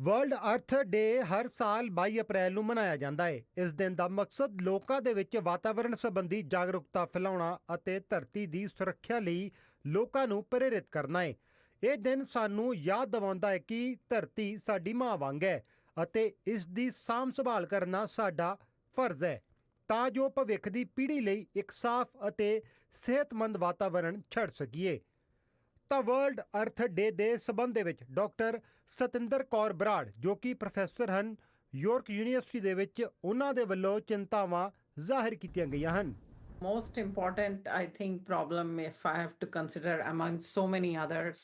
World ਅਰਥ ਡੇ ਹਰ ਸਾਲ 22 ਅਪ੍ਰੈਲ ਨੂੰ ਮਨਾਇਆ ਜਾਂਦਾ ਹੈ ਇਸ ਦਿਨ ਦਾ ਮਕਸਦ ਲੋਕਾਂ ਦੇ ਵਿੱਚ ਵਾਤਾਵਰਣ ਸੰਬੰਧੀ ਜਾਗਰੂਕਤਾ ਫੈਲਾਉਣਾ ਅਤੇ ਧਰਤੀ ਦੀ ਸੁਰੱਖਿਆ ਲਈ ਲੋਕਾਂ ਨੂੰ ਪ੍ਰੇਰਿਤ ਕਰਨਾ ਹੈ ਇਹ ਦਿਨ ਸਾਨੂੰ ਯਾਦ ਦਿਵਾਉਂਦਾ ਹੈ ਕਿ ਧਰਤੀ ਸਾਡੀ ਮਾਂ ਵਾਂਗ ਹੈ ਅਤੇ ਇਸ ਦੀ ਸਾਂਭ ਸੰਭਾਲ ਕਰਨਾ ਸਾਡਾ ਫਰਜ਼ ਹੈ। ਤਾਂ ਜੋ ਭਵਿੱਖ ਦੀ ਪੀੜ੍ਹੀ ਲਈ ਇੱਕ ਸਾਫ਼ ਅਤੇ ਸਿਹਤਮੰਦ ਵਾਤਾਵਰਣ ਛੱਡ ਸਕੀਏ। ਤਾਂ ਵਰਲਡ ਅਰਥ ਡੇ ਦੇ ਸਬੰਧ ਦੇ ਵਿੱਚ ਡਾਕਟਰ ਸਤਿੰਦਰ ਕੌਰ ਬਰਾੜ, ਜੋ ਕਿ ਪ੍ਰੋਫੈਸਰ ਹਨ, ਯਾਰਕ ਯੂਨੀਵਰਸਿਟੀ ਦੇ ਵਿੱਚ ਉਹਨਾਂ ਦੇ ਵੱਲੋਂ ਚਿੰਤਾਵਾਂ ਜ਼ਾਹਿਰ ਕੀਤੀਆਂ ਗਈਆਂ ਹਨ। Most important, i think, problem, if i have to consider among so many others,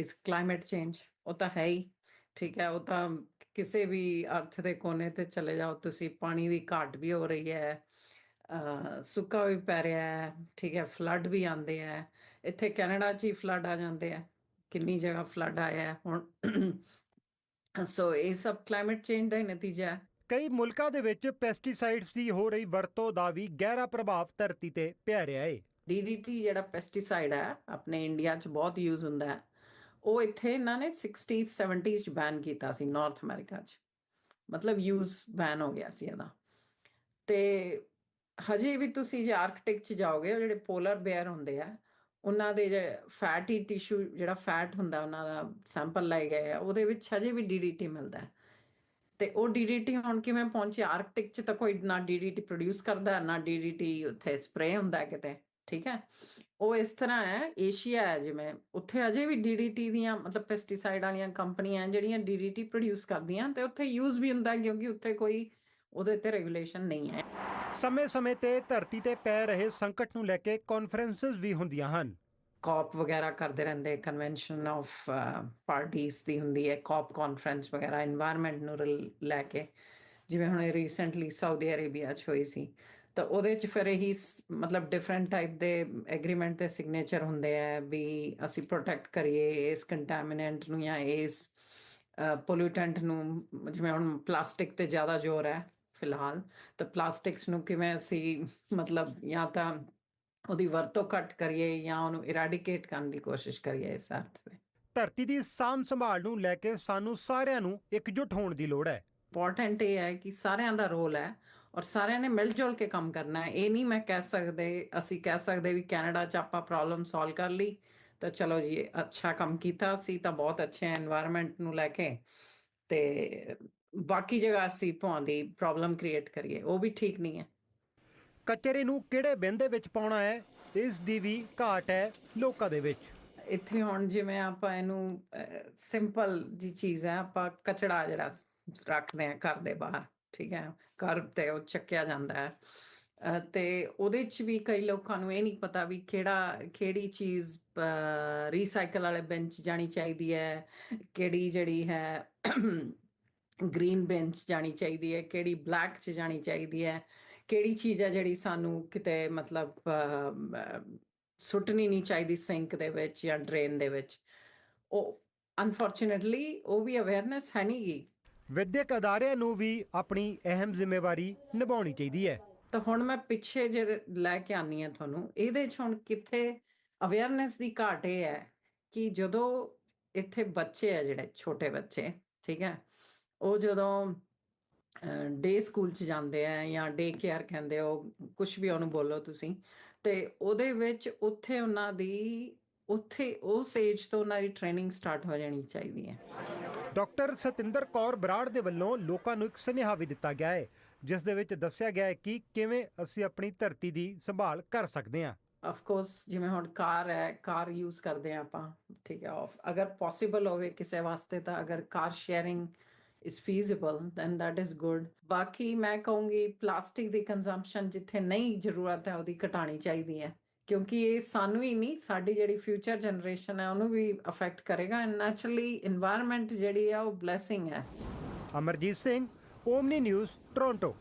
is climate change. ਉਹ ਤਾਂ ਹੈ ਹੀ, ਠੀਕ ਹੈ, ਉਹ ਤਾਂ ਕਿਸੇ ਵੀ ਅਰਥ ਦੇ ਕੋਨੇ ਤੇ ਚਲੇ ਜਾਓ, ਤੁਸੀਂ ਪਾਣੀ ਦੀ ਘਾਟ ਵੀ ਹੋ ਰਹੀ ਹੈ ਸੁੱਕਾ ਵੀ ਪੈ ਰਿਹਾ ਹੈ, ਠੀਕ ਹੈ ਫਲੱਡ ਵੀ ਆਉਂਦੇ ਹੈ ਇੱਥੇ ਕੈਨੇਡਾ 'ਚ ਹੀ ਫਲੱਡ ਆ ਜਾਂਦੇ ਹੈ ਕਿੰਨੀ ਜਗ੍ਹਾ ਫਲੱਡ ਆਇਆ ਹੁਣ। ਸੋ ਇਹ ਸਭ ਕਲਾਈਮੇਟ ਚੇਂਜ ਦਾ ਹੀ ਨਤੀਜਾ ਹੈ। ਕਈ ਮੁਲਕਾਂ ਦੇ ਵਿੱਚ ਪੈਸਟੀਸਾਈਡਸ ਦੀ ਹੋ ਰਹੀ ਵਰਤੋਂ ਦਾ ਵੀ ਗਹਿਰਾ ਪ੍ਰਭਾਵ ਧਰਤੀ ਤੇ ਪੈ ਰਿਹਾ ਹੈ ਡੀਡੀਟੀ ਜਿਹੜਾ ਪੈਸਟੀਸਾਈਡ ਹੈ ਆਪਣੇ ਇੰਡੀਆ 'ਚ ਬਹੁਤ ਯੂਜ਼ ਹੁੰਦਾ ਹੈ। ਉਹ ਇੱਥੇ ਇਹਨਾਂ ਨੇ 60s 70s 'ਚ ਬੈਨ ਕੀਤਾ ਸੀ ਨਾਰਥ ਅਮਰੀਕਾ 'ਚ। ਮਤਲਬ ਯੂਜ਼ ਬੈਨ ਹੋ ਗਿਆ ਸੀ ਇਹਦਾ। ਤੇ ਹਜੇ ਵੀ ਤੁਸੀਂ ਜੇ ਆਰਕਟਿਕ 'ਚ ਜਾਓਗੇ ਉਹ ਜਿਹੜੇ ਪੋਲਰ ਬੇਅਰ ਹੁੰਦੇ ਆ ਉਹਨਾਂ ਦੇ ਜਿਹੜੇ ਫੈਟੀ ਟਿਸ਼ੂ ਜਿਹੜਾ ਫੈਟ ਹੁੰਦਾ ਉਹਨਾਂ ਦਾ ਸੈਂਪਲ ਲਏ ਗਏ ਆ, ਉਹਦੇ ਵਿੱਚ ਹਜੇ ਵੀ ਡੀਡੀਟੀ ਮਿਲਦਾ ਹੈ। ਤੇ ਉਹ ਡੀਡੀਟੀ ਹੁਣ ਕਿਵੇਂ ਪਹੁੰਚੇ ਆਰਕਟਿਕ 'ਚ ਤਾਂ ਕੋਈ ਨਾ ਡੀਡੀਟੀ ਪ੍ਰੋਡਿਊਸ ਕਰਦਾ, ਨਾ ਡੀਡੀਟੀ ਉੱਥੇ ਸਪਰੇ ਹੁੰਦਾ ਕਿਤੇ, ਠੀਕ ਹੈ? ਉਹ ਇਸ ਤਰ੍ਹਾਂ ਹੈ ਏਸ਼ੀਆ ਹੈ ਜਿਵੇਂ, ਉੱਥੇ ਅਜੇ ਵੀ ਡੀਡੀਟੀ ਦੀਆਂ ਮਤਲਬ ਪੈਸਟੀਸਾਈਡ ਵਾਲੀਆਂ ਕੰਪਨੀਆਂ ਜਿਹੜੀਆਂ ਡੀਡੀਟੀ ਪ੍ਰੋਡਿਊਸ ਕਰਦੀਆਂ, ਤੇ ਉੱਥੇ ਯੂਜ਼ ਵੀ ਹੁੰਦਾ ਕਿਉਂਕਿ ਉੱਥੇ ਕੋਈ ਉਹਦੇ ਤੇ ਰੈਗੂਲੇਸ਼ਨ ਨਹੀਂ ਹੈ। ਸਮੇਂ-ਸਮੇਂ ਤੇ ਧਰਤੀ ਤੇ ਪੈ ਰਹੇ ਸੰਕਟ ਨੂੰ ਲੈ ਕੇ ਕਾਨਫਰੰਸਸ ਵੀ ਹੁੰਦੀਆਂ ਹਨ। ਕਾਪ ਵਗੈਰਾ ਕਰਦੇ ਰਹਿੰਦੇ ਕਨਵੈਨਸ਼ਨ ਆਫ ਪਾਰਟੀਆਂ ਦੀ ਹੁੰਦੀ ਹੈ ਕਾਪ ਕਾਨਫਰੰਸ ਵਗੈਰਾ এনवायरमेंट ਨੂੰ ਲੈ ਕੇ। ਜਿਵੇਂ ਹੁਣ ਰੀਸੈਂਟਲੀ ਸਾਊਦੀ ਅਰੇਬੀਆ 'ਚ ਹੋਈ ਸੀ। ਤਾਂ ਉਹਦੇ 'ਚ ਫਿਰ ਇਹੀ ਮਤਲਬ ਡਿਫਰੈਂਟ ਟਾਈਪ ਦੇ ਐਗਰੀਮੈਂਟ ਤੇ ਸਿਗਨੇਚਰ ਹੁੰਦੇ ਆ ਵੀ ਅਸੀਂ ਪ੍ਰੋਟੈਕਟ ਕਰੀਏ ਇਸ ਕੰਟਾਮੀਨੈਂਟ ਨੂੰ ਜਾਂ ਇਸ ਪੋਲੂਟੈਂਟ ਨੂੰ। ਜਿਵੇਂ ਹੁਣ ਪਲਾਸਟਿਕ ਤੇ ਜ਼ਿਆਦਾ ਜ਼ੋਰ ਹੈ। ਫਿਲਹਾਲ। ਤਾਂ ਪਲਾਸਟਿਕਸ ਨੂੰ ਕਿਵੇਂ ਅਸੀਂ ਮਤਲਬ ਜਾਂ ਤਾਂ ਉਹਦੀ ਵਰਤੋਂ ਘੱਟ ਕਰੀਏ ਜਾਂ ਉਹਨੂੰ ਇਰੈਡੀਕੇਟ ਕਰਨ ਦੀ ਕੋਸ਼ਿਸ਼ ਕਰੀਏ ਇਸ ਅਰਥ ਵਿੱਚ ਧਰਤੀ ਦੀ ਸਾਂਭ ਸੰਭਾਲ ਨੂੰ ਲੈ ਕੇ ਸਾਨੂੰ ਸਾਰਿਆਂ ਨੂੰ ਇਕਜੁੱਟ ਹੋਣ ਦੀ ਲੋੜ ਹੈ। ਇੰਪੋਰਟੈਂਟ ਇਹ ਹੈ ਕਿ ਸਾਰਿਆਂ ਦਾ ਰੋਲ ਹੈ ਔਰ ਸਾਰਿਆਂ ਨੇ ਮਿਲ ਜੁਲ ਕੇ ਕੰਮ ਕਰਨਾ ਹੈ। ਇਹ ਨਹੀਂ ਮੈਂ ਕਹਿ ਸਕਦੇ ਅਸੀਂ ਕਹਿ ਸਕਦੇ ਵੀ ਕੈਨੇਡਾ 'ਚ ਆਪਾਂ ਪ੍ਰੋਬਲਮ ਸੋਲਵ ਕਰ ਲਈ ਤਾਂ ਚਲੋ ਜੀ ਅੱਛਾ ਕੰਮ ਕੀਤਾ ਸੀ ਤਾਂ ਬਹੁਤ ਅੱਛੇ এনवायरमेंट ਨੂੰ ਲੈ ਕੇ ਤੇ ਬਾਕੀ ਜਗ੍ਹਾ ਅਸੀਂ ਭਾਂਦੀ ਪ੍ਰੋਬਲਮ ਕ੍ਰੀਏਟ ਕਰੀਏ ਉਹ ਵੀ ਠੀਕ ਨਹੀਂ ਹੈ। ਕਚਰੇ ਨੂੰ ਕਿਹੜੇ ਬਿੰਨ ਦੇ ਵਿੱਚ ਪਾਉਣਾ ਹੈ ਇਸ ਦੀ ਵੀ ਘਾਟ ਹੈ ਲੋਕਾਂ ਦੇ ਵਿੱਚ। ਇੱਥੇ ਹੁਣ ਜਿਵੇਂ ਆਪਾਂ ਇਹਨੂੰ ਸਿੰਪਲ ਜੀ ਚੀਜ਼ ਹੈ ਆਪਾਂ ਕਚੜਾ ਜਿਹੜਾ ਰੱਖਦੇ ਆ ਘਰ ਦੇ ਬਾਹਰ ਠੀਕ ਹੈ ਘਰ ਤੇ ਉਹ ਚੱਕਿਆ ਜਾਂਦਾ ਹੈ। ਤੇ ਉਹਦੇ ਚ ਵੀ ਕਈ ਲੋਕਾਂ ਨੂੰ ਇਹ ਨਹੀਂ ਪਤਾ ਵੀ ਕਿਹੜਾ ਕਿਹੜੀ ਚੀਜ਼ ਰੀਸਾਈਕਲ ਵਾਲੇ ਬਿਨ ਚ ਜਾਣੀ ਚਾਹੀਦੀ ਹੈ ਕਿਹੜੀ ਜਿਹੜੀ ਹੈ ਗ੍ਰੀਨ ਬਿਨ ਚ ਜਾਣੀ ਚਾਹੀਦੀ ਹੈ ਕਿਹੜੀ ਬਲੈਕ ਚ ਜਾਣੀ ਚਾਹੀਦੀ ਹੈ ਕਿਹੜੀ ਚੀਜ਼ ਹੈ ਜਿਹੜੀ ਸਾਨੂੰ ਕਿਤੇ ਮਤਲਬ ਸੁੱਟਣੀ ਨਹੀਂ ਚਾਹੀਦੀ ਸਿੰਕ ਦੇ ਵਿੱਚ ਜਾਂ ਡਰੇਨ ਦੇ ਵਿੱਚ। ਉਹ ਅਨਫੋਰਚੂਨੇਟਲੀ ਉਹ ਵੀ ਅਵੇਅਰਨੈਸ ਹੈ ਨਹੀਂ ਗੀ। ਵਿਦਿਅਕ ਅਦਾਰਿਆਂ ਨੂੰ ਵੀ ਆਪਣੀ ਅਹਿਮ ਜ਼ਿੰਮੇਵਾਰੀ ਨਿਭਾਉਣੀ ਚਾਹੀਦੀ ਹੈ। ਤਾਂ ਹੁਣ ਮੈਂ ਪਿੱਛੇ ਜਿਹੜੇ ਲੈ ਕੇ ਆਨੀ ਆ ਤੁਹਾਨੂੰ ਇਹਦੇ ਚ ਹੁਣ ਕਿੱਥੇ ਅਵੇਅਰਨੈਸ ਦੀ ਘਾਟ ਹੈ ਕਿ ਜਦੋਂ ਇੱਥੇ ਬੱਚੇ ਆ ਜਿਹੜੇ ਛੋਟੇ ਬੱਚੇ ਠੀਕ ਹੈ ਉਹ ਜਦੋਂ ਡੇ ਸਕੂਲ ਚ ਜਾਂਦੇ ਆ ਜਾਂ ਡੇ ਕੇਅਰ ਕਹਿੰਦੇ ਹੋ ਕੁਝ ਵੀ ਉਹਨੂੰ ਬੋਲੋ ਤੁਸੀਂ ਤੇ ਉਹਦੇ ਵਿੱਚ ਉੱਥੇ ਉਹਨਾਂ ਦੀ ਉੱਥੇ ਉਸ ਏਜ ਤੋਂ ਉਹਨਾਂ ਦੀ ਟ੍ਰੇਨਿੰਗ ਸਟਾਰਟ ਹੋ ਜਾਣੀ ਚਾਹੀਦੀ ਹੈ। ਡਾਕਟਰ ਸਤਿੰਦਰ ਕੌਰ ਬਰਾੜ ਦੇ ਵੱਲੋਂ ਲੋਕਾਂ ਨੂੰ ਇੱਕ ਸੁਨੇਹਾ ਵੀ ਦਿੱਤਾ ਗਿਆ ਹੈ ਜਿਸ ਦੇ ਵਿੱਚ ਦੱਸਿਆ ਗਿਆ ਹੈ ਕਿ ਕਿਵੇਂ ਅਸੀਂ ਆਪਣੀ ਧਰਤੀ ਦੀ ਸੰਭਾਲ ਕਰ ਸਕਦੇ ਹਾਂ। ਆਫ ਕੋਰਸ ਜਿਵੇਂ ਹੁਣ ਕਾਰ ਹੈ ਕਾਰ ਯੂਜ਼ ਕਰਦੇ ਆ ਆਪਾਂ ਠੀਕ ਹੈ ਆਫ ਅਗਰ ਪੋਸੀਬਲ ਹੋਵੇ ਕਿਸੇ ਵਾਸਤੇ ਤਾਂ ਅਗਰ car sharing is feasible then that is good ਬਾਕੀ ਮੈਂ ਕਹੂੰਗੀ ਪਲਾਸਟਿਕ ਦੀ ਕੰਜ਼ੰਪਸ਼ਨ ਜਿੱਥੇ ਨਹੀਂ ਜ਼ਰੂਰਤ ਹੈ, ਉਹਦੀ ਘਟਾਣੀ ਚਾਹੀਦੀ ਹੈ। ਕਿਉਂਕਿ ਇਹ ਸਾਨੂੰ ਹੀ ਨਹੀਂ, ਸਾਡੀ ਜਿਹੜੀ ਫਿਊਚਰ ਜਨਰੇਸ਼ਨ ਹੈ, ਉਹਨੂੰ ਵੀ ਅਫੈਕਟ ਕਰੇਗਾ। ਐਂਡ ਨੈਚੁਰਲੀ এনवायरमेंट ਜਿਹੜੀ ਆ ਉਹ ਬਲੇਸਿੰਗ ਹੈ। Amarjit Singh Omni News Toronto